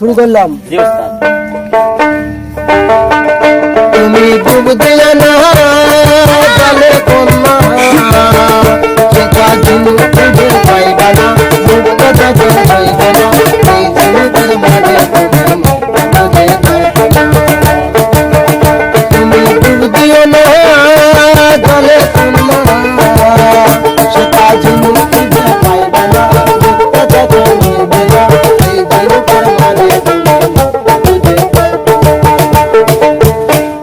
শুরু করলাম। তুমি ডুব দিলে না।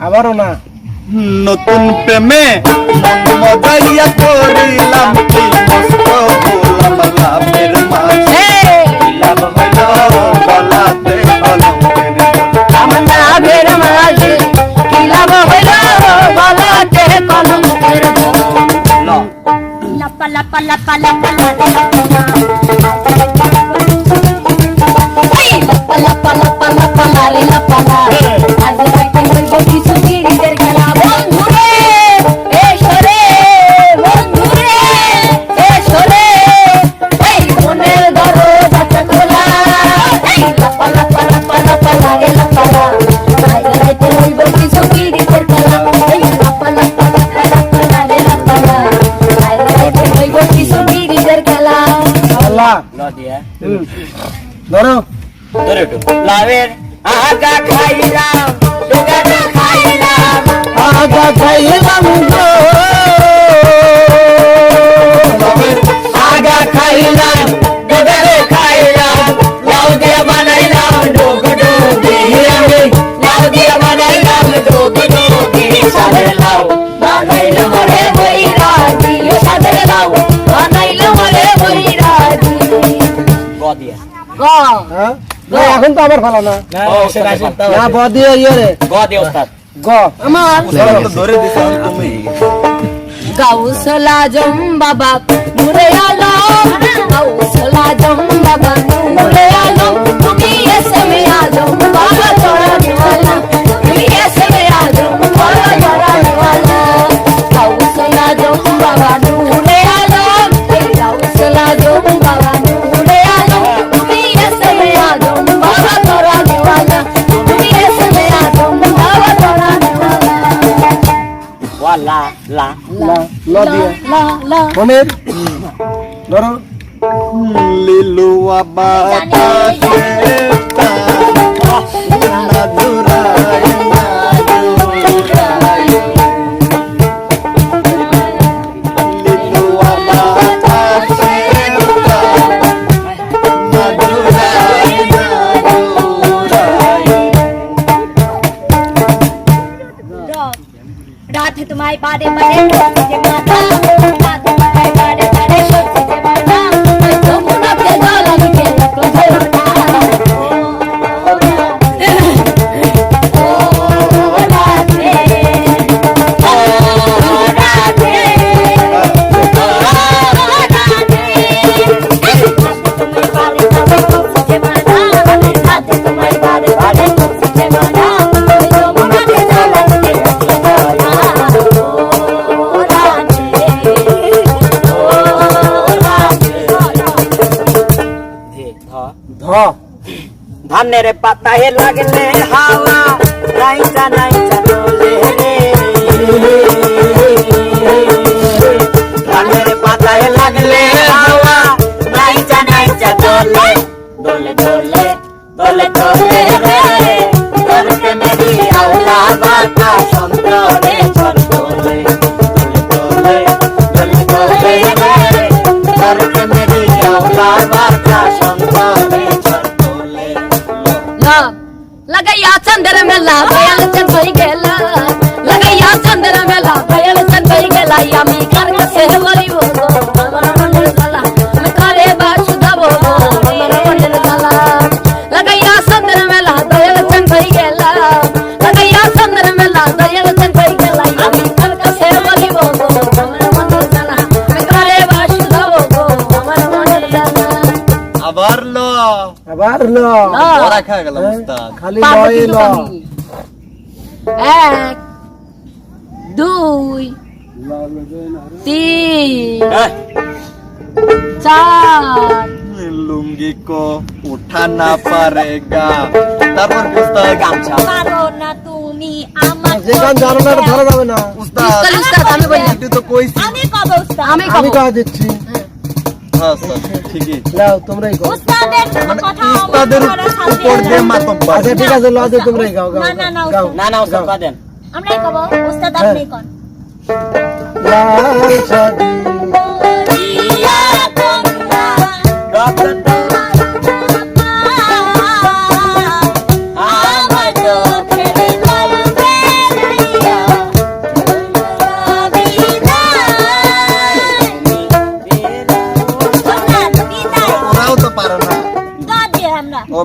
আবারও না। নতুন প্রেমে মজাইয়া করিলাম কি মস্ত গোলাম লাভের মাঝে লাভ হইল গলাতে কলমের আমার নাভের মাঝে কি লাভ হইল গলাতে কলঙ্কের লাপা লাপা লাপা লাপা লাপা লাপা আল্লাহ ল দিয়া হুম। ধরো। ধরে। লাভের আগা খাইলাম ডোগাটা খাইলাম আগা খাইলাম গো আগা খাইলাম দিয়া। গ হ্যাঁ? এখন তো আবার ভালো না। না ব দিয়ে ইয়ে রে। গ দিয়া ওস্তাদ। গ আমার। ধরে দিছ তুমি গাউসলা জম বাবা নূরে আলম গাউসলা জম বাবা নূরে আলম লা লা লা ল দিয়ে লা লা মনের ধরো। লিলুয়া বাতাসে। रात तुम्हारे पादे पड़े माता ধানের পাতায় লাগলে হাওয়া নাইটা নাইটা ডোলে রে। ধানের পাতায় লাগলে হাওয়া নাইটা নাইটা ডোলে ডোলে ডোলে ডোলে ডোলে রে। করতে মেরি আওলা বাতা সন্তরে মেরি আওলা বাতা সন্তরে लगैया चंद्र मेला भयल चल भई गेला लगैया चंद्र मेला भयल चल भई गेला यामी कर से वरी वो हमरा मन খেয়ে গেলাম হ্যাঁ, উস্তাদ খালি আমি। এক দুই তিন চার। লুঙ্গি কো উঠা না পারেগা। তারপর উস্তাদ গামছা। পারো না তুমি আমার যেখান জানো না ধরা যাবে না। উস্তাদ উস্তাদ, আমি বলি। তুই তো কইছিস আমি কব উস্তাদ আমি আমি দিচ্ছি। হ্যাঁ উস্তাদ ঠিকই। লাও তোমরাই কও উস্তাদের কোনো কথা অমান্য উস্তাদের উপর দিয়ে মাতম আচ্ছা ঠিক আছে লাও তোমরাই গাও গাও না, না, না, না না উস্তাদ গাও। আমরাই কব উস্তাদ হ্যাঁ। আপনি কোন লাল শাড়ি। ইয়া কন্যা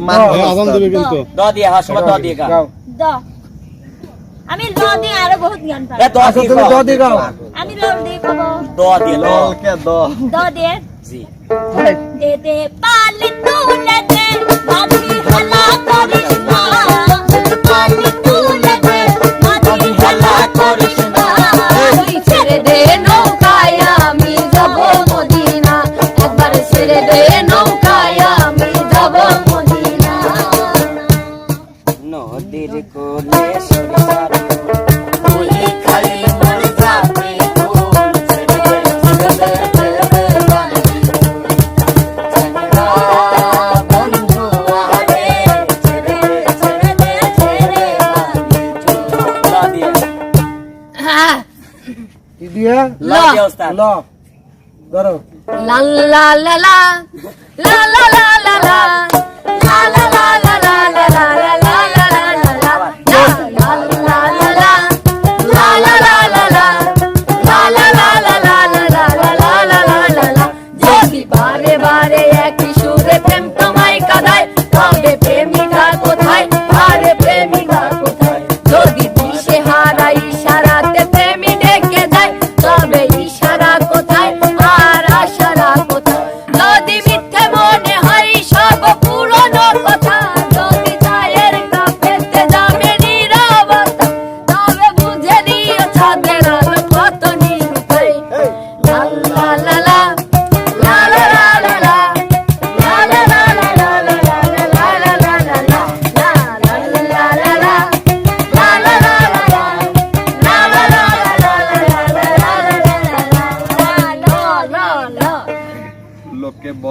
মান আজান দেবে কিন্তু। দ দিয়ে হ্যাঁ দ দিয়ে গাও। আমি দ দিয়ে আরও বহুত জ্ঞান পাই এ দ আচ্ছা দিয়ে তুমি দ দিয়ে গাও। আমি দ দিয়ে কব দ দিয়ে ল। কে দ? দ দিয়ে। জি। দে দে পালে তুলে দে। মাঝি হালা করিস। উস্তাদ ল ধরো লা লা লা লা লা লা লা লা লা লা লা লা লা লা লা